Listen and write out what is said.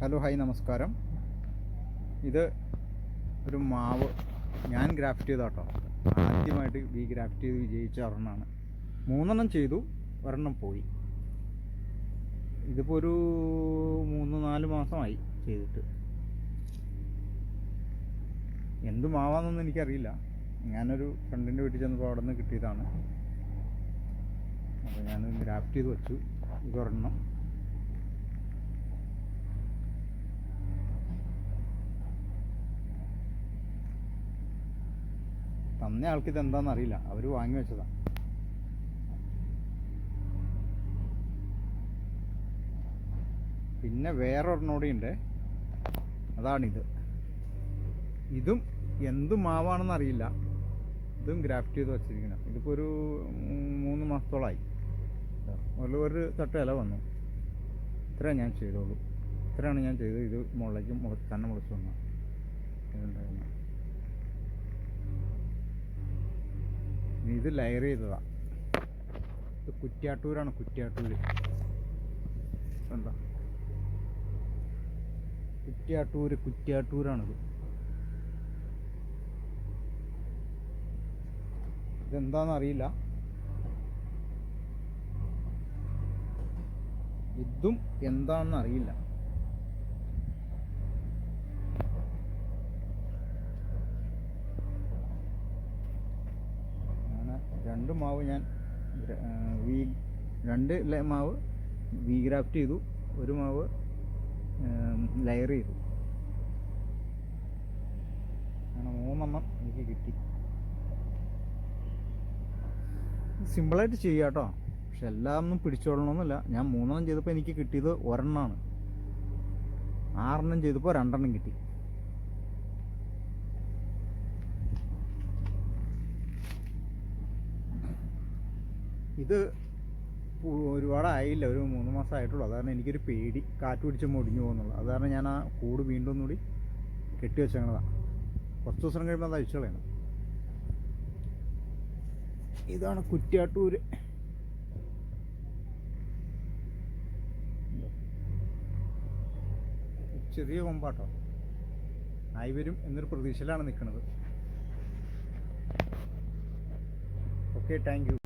Hello hi നമസ്കാരം. ഇത് ഒരു മാവ്. ഞാൻ ഗ്രാഫ്റ്റ് ചെയ്ത കേട്ടോ ആദ്യമായിട്ട് ഈ ഗ്രാഫ്റ്റ് ചെയ്ത് വിജയിച്ച ഒരെണ്ണമാണ് മൂന്നെണ്ണം ചെയ്തു ഒരെണ്ണം പോയി. ഇതിപ്പോൾ ഒരു മൂന്ന് നാല് മാസമായി ചെയ്തിട്ട്. എന്ത് മാവാന്നൊന്നും എനിക്കറിയില്ല. ഞാനൊരു ഫ്രണ്ടിന്റെ വീട്ടിൽ ചെന്നപ്പോൾ അവിടെ നിന്ന് കിട്ടിയതാണ്. അപ്പോൾ ഞാൻ ഗ്രാഫ്റ്റ് ചെയ്ത് വെച്ചു. ഇതൊരെണ്ണം. തന്ന ആൾക്ക് ഇത് എന്താണെന്ന് അറിയില്ല. അവർ വാങ്ങി വെച്ചതാ. പിന്നെ വേറെ ഒരെണ്ണോടെ ഉണ്ട് അതാണിത്. ഇതും എന്ത് മാവാണെന്ന് അറിയില്ല. ഇതും ഗ്രാഫ്റ്റ് ചെയ്ത് വെച്ചിരിക്കണം ഇതിപ്പോൾ ഒരു മൂന്ന് മാസത്തോളമായി ഒരു തട്ട് ഇല വന്നു. ഇത്രയാണ് ഞാൻ ചെയ്തോളൂ. ഇത്രയാണ് ഞാൻ ചെയ്തത്. ഇത് മുളയ്ക്കും മുളച്ച് തന്നെ മുളച്ച് വന്നു ഇത് ലെയർ ചെയ്തതാ. ഇത് കുറ്റ്യാട്ടൂരാണ് കുറ്റ്യാട്ടൂര് എന്താ കുറ്റ്യാട്ടൂര് കുറ്റ്യാട്ടൂരാണിത്. ഇതെന്താണെന്ന് അറിയില്ല ഇതും എന്താണെന്ന് അറിയില്ല അങ്ങനെ രണ്ട് മാവ് ഞാൻ വീ രണ്ട് മാവ് വീ ഗ്രാഫ്റ്റ് ചെയ്തു. ഒരു മാവ് ലെയർ ചെയ്തു. അങ്ങനെ മൂന്നെണ്ണം എനിക്ക് കിട്ടി. സിമ്പിളായിട്ട് ചെയ്യാം കേട്ടോ. പക്ഷെ എല്ലാം ഒന്നും പിടിച്ചോളണമെന്നില്ല ഞാൻ മൂന്നെണ്ണം ചെയ്തപ്പോൾ എനിക്ക് കിട്ടിയത് ഒരെണ്ണമാണ് ആറെണ്ണം ചെയ്തപ്പോൾ രണ്ടെണ്ണം കിട്ടി. ഇത് ഒരുപാടായില്ല. ഒരു മൂന്ന് മാസം ആയിട്ടുള്ളൂ അത് കാരണം എനിക്കൊരു പേടി. കാറ്റ് പിടിച്ച് മുടിഞ്ഞു പോകുന്നുള്ളൂ. അത് കാരണം ഞാൻ ആ കൂട് വീണ്ടും കൂടി കെട്ടി വെച്ചേക്കണതാണ് കുറച്ച് ദിവസം കഴിയുമ്പോൾ അത് അഴിച്ചു കളയണം ഇതാണ് കുറ്റ്യാട്ടൂര്. ചെറിയ കൊമ്പാട്ടോ. ആയി വരും എന്നൊരു പ്രതീക്ഷയിലാണ് നിൽക്കുന്നത് ഓക്കെ താങ്ക് യു.